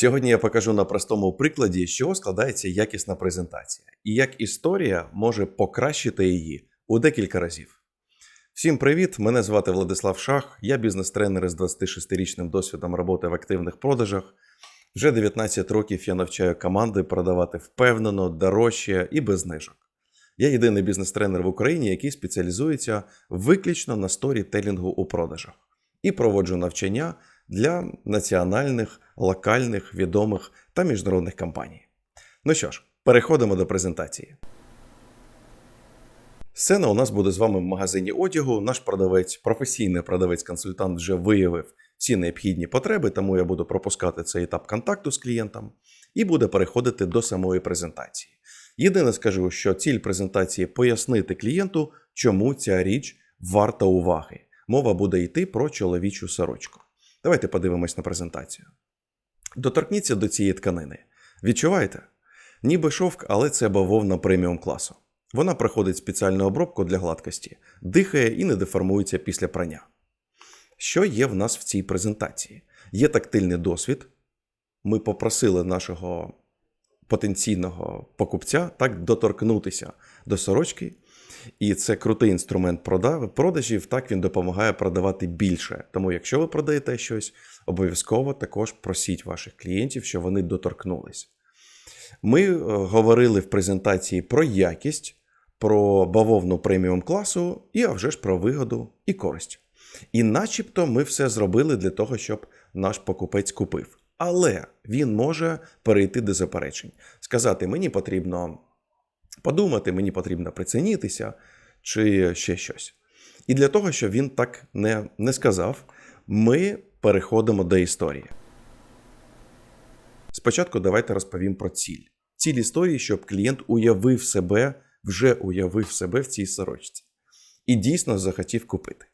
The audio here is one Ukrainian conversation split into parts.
Сьогодні я покажу на простому прикладі, з чого складається якісна презентація, і як історія може покращити її у декілька разів. Всім привіт! Мене звати Владислав Шах, я бізнес-тренер із 26-річним досвідом роботи в активних продажах. Вже 19 років я навчаю команди продавати впевнено, дорожче і без знижок. Я єдиний бізнес-тренер в Україні, який спеціалізується виключно на сторітелінгу у продажах і проводжу навчання для національних, локальних, відомих та міжнародних компаній. Ну що ж, переходимо до презентації. Сцена у нас буде з вами в магазині одягу. Наш продавець, професійний продавець-консультант вже виявив всі необхідні потреби, тому я буду пропускати цей етап контакту з клієнтом і буде переходити до самої презентації. Єдине скажу, що ціль презентації пояснити клієнту, чому ця річ варта уваги. Мова буде йти про чоловічу сорочку. Давайте подивимось на презентацію. Доторкніться до цієї тканини. Відчуваєте? Ніби шовк, але це бавовна преміум класу. Вона проходить спеціальну обробку для гладкості, дихає і не деформується після прання. Що є в нас в цій презентації? Є тактильний досвід. Ми попросили нашого потенційного покупця так доторкнутися до сорочки. І це крутий інструмент продажів. Так він допомагає продавати більше. Тому, якщо ви продаєте щось, обов'язково також просіть ваших клієнтів, щоб вони доторкнулись. Ми е, говорили в презентації про якість, про бавовну преміум класу і а вже ж про вигоду і користь. І начебто ми все зробили для того, щоб наш покупець купив. Але він може перейти до заперечень, сказати: мені потрібно подумати, мені потрібно прицінітися чи ще щось. І для того, щоб він так не, не сказав, ми переходимо до історії. Спочатку давайте розповім про ціль. Ціль історії, щоб клієнт уявив себе, вже уявив себе в цій сорочці. І дійсно захотів купити.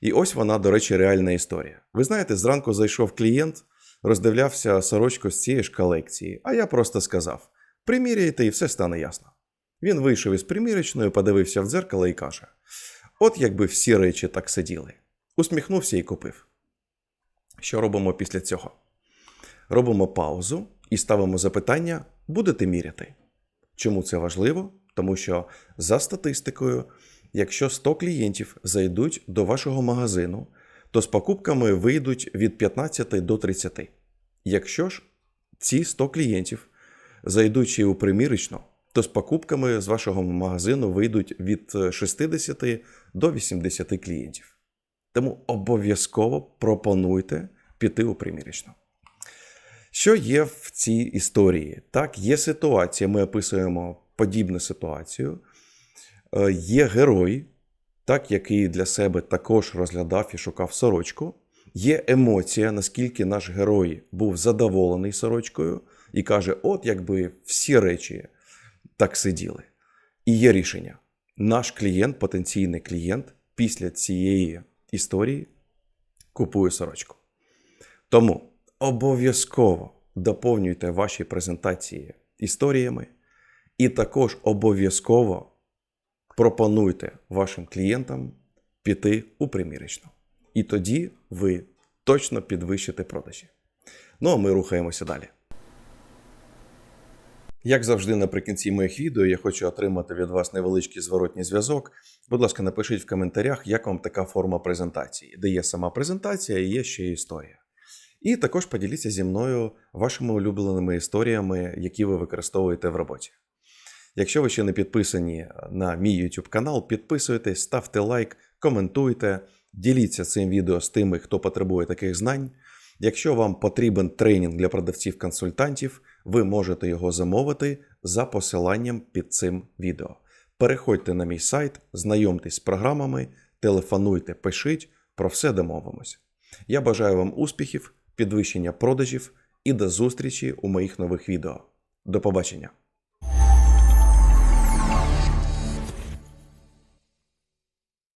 І ось вона, до речі, реальна історія. Ви знаєте, зранку зайшов клієнт, роздивлявся сорочку з цієї ж колекції, а я просто сказав: приміряйте і все стане ясно. Він вийшов із примірочної, подивився в дзеркало і каже: От якби всі речі так сиділи. Усміхнувся і купив. Що робимо після цього? Робимо паузу і ставимо запитання: будете міряти? Чому це важливо? Тому що за статистикою, якщо 100 клієнтів зайдуть до вашого магазину, то з покупками вийдуть від 15 до 30. Якщо ж ці 100 клієнтів й у примірочну, то з покупками з вашого магазину вийдуть від 60 до 80 клієнтів. Тому обов'язково пропонуйте піти у примірочну. Що є в цій історії? Так, є ситуація, ми описуємо подібну ситуацію. Е, Є герой, так, який для себе також розглядав і шукав сорочку. Є емоція, наскільки наш герой був задоволений сорочкою, і каже: от якби всі речі так сиділи. І є рішення. Наш клієнт, потенційний клієнт, після цієї історії купує сорочку. Тому обов'язково доповнюйте ваші презентації історіями, і також обов'язково пропонуйте вашим клієнтам піти у примірочну. І тоді ви точно підвищите продажі. Ну а ми рухаємося далі. Як завжди, наприкінці моїх відео я хочу отримати від вас невеличкий зворотній зв'язок. Будь ласка, напишіть в коментарях, як вам така форма презентації, де є сама презентація і є ще історія. І також поділіться зі мною вашими улюбленими історіями, які ви використовуєте в роботі. Якщо ви ще не підписані на мій YouTube канал, підписуйтесь, ставте лайк, коментуйте, діліться цим відео з тими, хто потребує таких знань. Якщо вам потрібен тренінг для продавців-консультантів, ви можете його замовити за посиланням під цим відео. Переходьте на мій сайт, знайомтесь з програмами, телефонуйте, пишіть, про все домовимось. Я бажаю вам успіхів, підвищення продажів і до зустрічі у моїх нових відео. До побачення!